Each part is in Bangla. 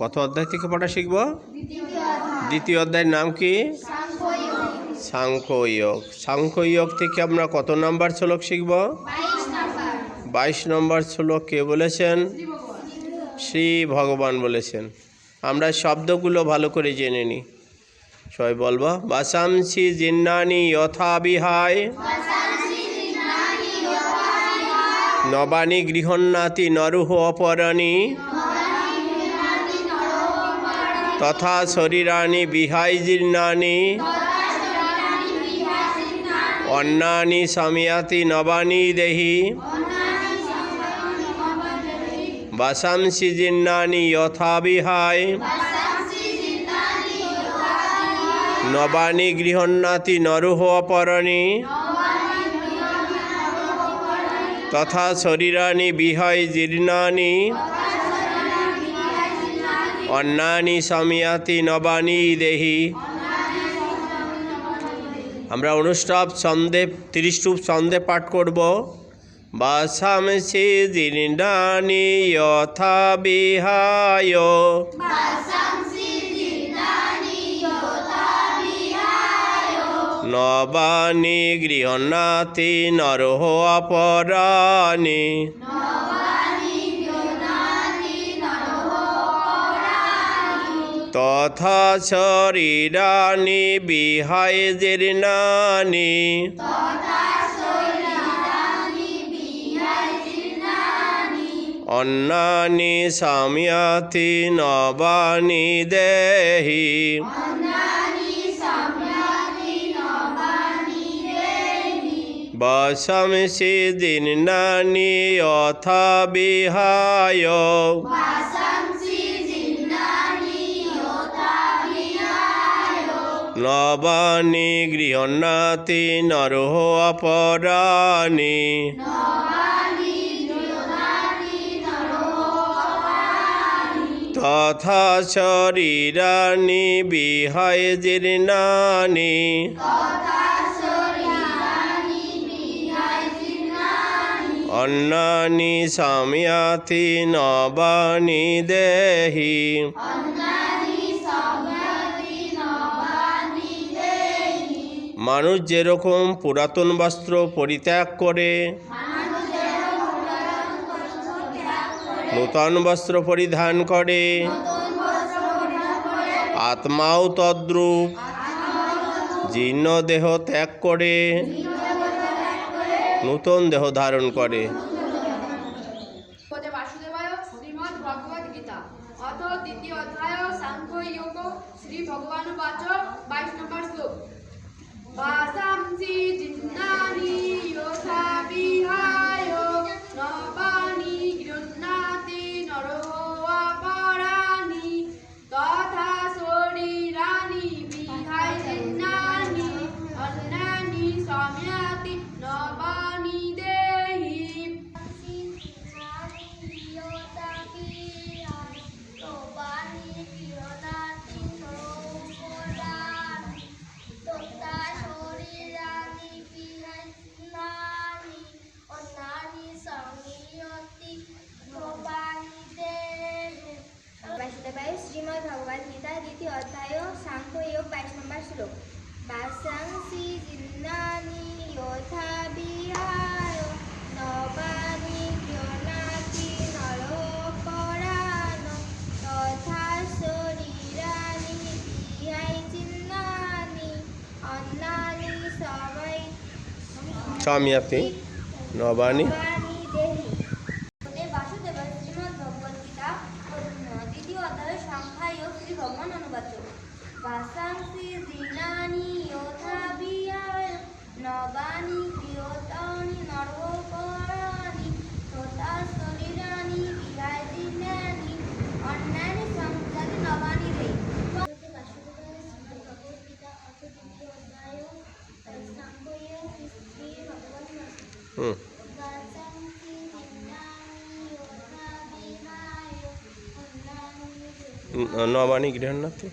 কত অধ্যায় থেকে পড়া শিখব? দ্বিতীয় অধ্যায়ের নাম কি? সাংখ্যয়োগ। সাংখ্যয়োগ থেকে আমরা কত নাম্বার শ্লোক শিখব? বাইশ নম্বর শ্লোক কে বলেছেন? শ্রী ভগবান বলেছেন। আমরা শব্দগুলো ভালো করে জেনে নিই। সবাই বলব বাসামসি জিন্নানি যথা বিহায় নবানী গৃহন্নাতি নরুহ অপরাণী। তথা শরীরানি বিহাই জীর্ণানি অন্নানি সামিয়াতি নবানী দেহি। বাসাংসি জিন্নানি যথা বিহায়। নবানী গৃহন্নাতি নরুহ অপরণী। তথা শরীরানি বিহায় জীর্ণানি অন্নানি সমিয়াতি নবানী দেহি। আমরা অনুষ্টাপ ছন্দে তিরিশ রূপ ছন্দে পাঠ করব। বাসামসি জীর্ণানি যথা বিহায়। নবানী গৃহনাথি নরহ অপরাণী। তথা শরীরানি বিহায় জীর্ণানি অন্নানি সামিয়াতি নবানি দেহি। বসমসি দিনানি অথা বিহায়। নবানী গৃহনাতি নরহ অপরাণী। তথা শরীরানি বিহায় জীর্ণানি অন্নানি সামিয়াতি নবানি দেহি। মানুষ যেরকম পুরাতন বস্ত্র পরিত্যাগ করে, নূতন বস্ত্র পরিধান করে, আত্মাও তদ্রূপ, জীর্ণ দেহ ত্যাগ করে, নূতন দেহ ধারণ করে। শ্রী ভগবান বাইশ নম্বর শ্লোক। বাসাংসি জিন্নানি যোথা বিহায় যোগ বাইশ নম্বর শ্লোক বাসাংসি জিন্নানি যথা বিহায় নবানি জ্ঞানাতি নরপরাণ তথা শরীরানি বিহায় চিন্নানি অন্নানি সবাই সামিয়াতি নবানী। নবানি দেহি ওদের বাসুদেব শ্রীমদ্ ভগবদ গীতা দ্বিতীয় অধ্যায় সংখ্যায় শ্রী ভগবান অনুবাদ বাসাংসি জিনানি যথা বিহায় নবানি গৃহতানি নরোপরাণি তথা শরীরানি বিহায় জিনানি অন্যানি সংখ্যাতি নবানি দেহি হুম নবানী গৃহন্নাথি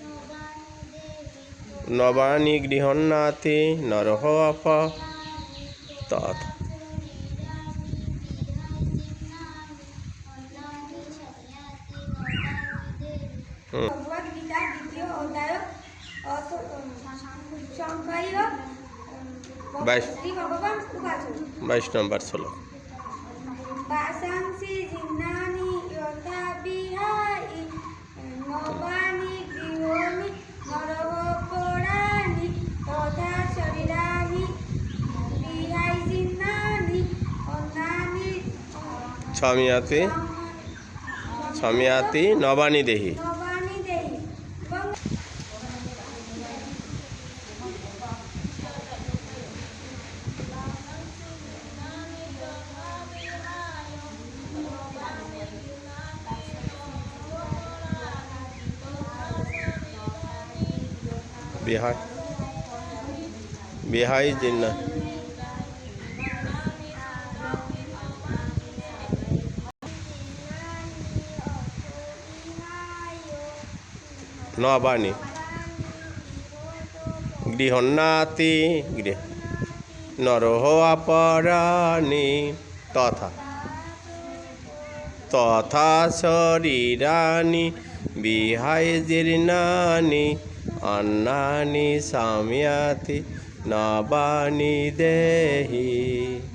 নবানী গৃহন্নাথি নরহ অপ তথ হুম। ভগবদ গীতা দ্বিতীয় অধ্যায় সংখ্যায় বাইশ। বাইশ নম্বর শ্লোক বাসাংসি জিন্নানি যথা বিহাই নবানি গৃহণি বিহাই বিহাই জিন্না। নবানী গৃহন্নাতি গৃহ। নরহ অপরাণী তথা। তথা শরীরানি বিহায় জীর্ণানি अन्नानि सम्यति नाबानि देहि।